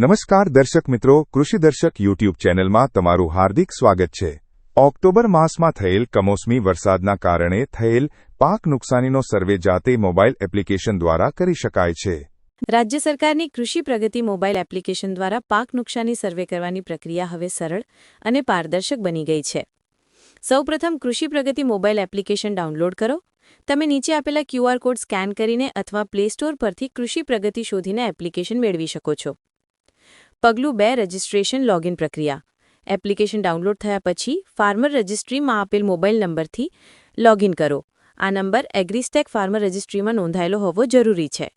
નમસ્કાર દર્શક મિત્રો, કૃષિ દર્શક યુટ્યુબ ચેનલમાં તમારું હાર્દિક સ્વાગત છે. ઓક્ટોબર માસમાં થયેલ કમોસમી વરસાદના કારણે થયેલ પાક નુકસાનીનો સર્વે જાતે મોબાઈલ એપ્લિકેશન દ્વારા કરી શકાય છે. રાજ્ય સરકારની કૃષિ પ્રગતિ મોબાઈલ એપ્લિકેશન દ્વારા પાક નુકસાની સર્વે કરવાની પ્રક્રિયા હવે સરળ અને પારદર્શક બની ગઈ છે. સૌપ્રથમ કૃષિ પ્રગતિ મોબાઈલ એપ્લિકેશન ડાઉનલોડ કરો. તમે નીચે આપેલા ક્યુઆર કોડ સ્કેન કરીને અથવા પ્લે સ્ટોર પરથી કૃષિ પ્રગતિ શોધીને એપ્લિકેશન મેળવી શકો છો. પગલું બે રજિસ્ટ્રેશન લોગિન પ્રક્રિયા. એપ્લિકેશન ડાઉનલોડ થયા પછી ફાર્મર રજિસ્ટ્રીમાં આપેલ મોબાઈલ નંબરથી લોગિન કરો. આ નંબર એગ્રીસ્ટેક ફાર્મર રજિસ્ટ્રીમાં નોંધાયેલો હોવો જરૂરી છે.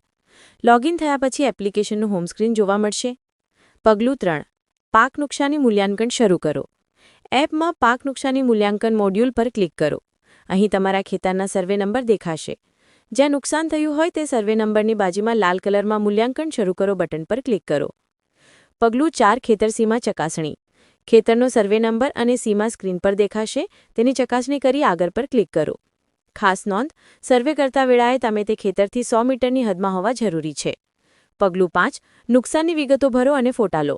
લોગિન થયા પછી એપ્લિકેશનનું હોમસ્ક્રીન જોવા મળશે. પગલું ત્રણ. પાક નુકસાની મૂલ્યાંકન શરૂ કરો. એપમાં પાક નુકસાની મૂલ્યાંકન મોડ્યુલ પર ક્લિક કરો. અહીં તમારા ખેતરના સર્વે નંબર દેખાશે. જ્યાં નુકસાન થયું હોય તે સર્વે નંબરની બાજુમાં લાલ કલરમાં મૂલ્યાંકન શરૂ કરો બટન પર ક્લિક કરો. પગલું ચાર ખેતર સીમા ચકાસણી. ખેતરનો સર્વે નંબર અને સીમા સ્ક્રીન પર દેખાશે, તેની ચકાસણી કરી આગળ પર ક્લિક કરો. ખાસ નોંધ, સર્વે કરતા વેળાએ તમે તે ખેતરથી સો મીટરની હદમાં હોવા જરૂરી છે. પગલું પાંચ, નુકસાનની વિગતો ભરો અને ફોટા લો.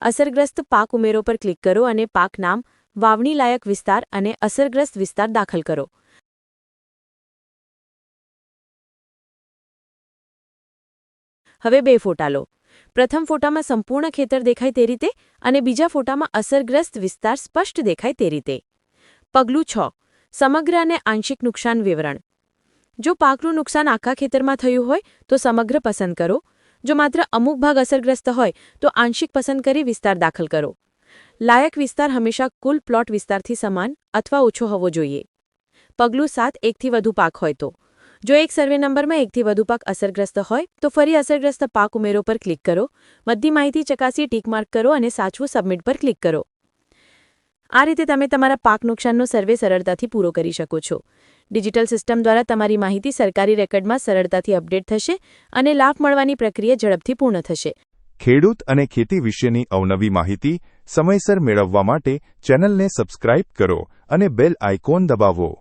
અસરગ્રસ્ત પાક ઉમેરો પર ક્લિક કરો અને પાક નામ, વાવણી લાયક વિસ્તાર અને અસરગ્રસ્ત વિસ્તાર દાખલ કરો. હવે બે ફોટા લો. પ્રથમ ફોટામાં સંપૂર્ણ ખેતર દેખાય તે રીતે અને બીજા ફોટામાં અસરગ્રસ્ત વિસ્તાર સ્પષ્ટ દેખાય તે રીતે. પગલું છ. સમગ્ર અને આંશિક નુકસાન વિવરણ. જો પાકનું નુકસાન આખા ખેતરમાં થયું હોય, તો સમગ્ર પસંદ કરો. જો માત્ર અમુક ભાગ અસરગ્રસ્ત હોય, તો આંશિક પસંદ કરી વિસ્તાર દાખલ કરો. લાયક વિસ્તાર હંમેશા કુલ પ્લોટ વિસ્તારથી સમાન અથવા ઓછો હોવો જોઈએ. પગલું સાત. એકથી વધુ પાક હોય તો. જો એક સર્વે નંબરમાં એકથી વધુ પાક અસરગ્રસ્ત હોય, તો ફરી અસરગ્રસ્ત પાક ઉમેરો પર ક્લિક કરો બધી માહિતી ચકાસી ટીક માર્ક કરો અને સાચવું સબમિટ પર ક્લિક કરો. આ રીતે તમે તમારા પાક નુકસાનનો સર્વે સરળતાથી પૂરો કરી શકો છો. ડિજિટલ સિસ્ટમ દ્વારા તમારી માહિતી સરકારી રેકર્ડમાં સરળતાથી અપડેટ થશે અને લાભ મળવાની પ્રક્રિયા ઝડપથી પૂર્ણ થશે. ખેડૂત અને ખેતી વિશેની અવનવી માહિતી સમયસર મેળવવા માટે ચેનલને સબસ્ક્રાઇબ કરો અને બેલ આઇકોન દબાવો.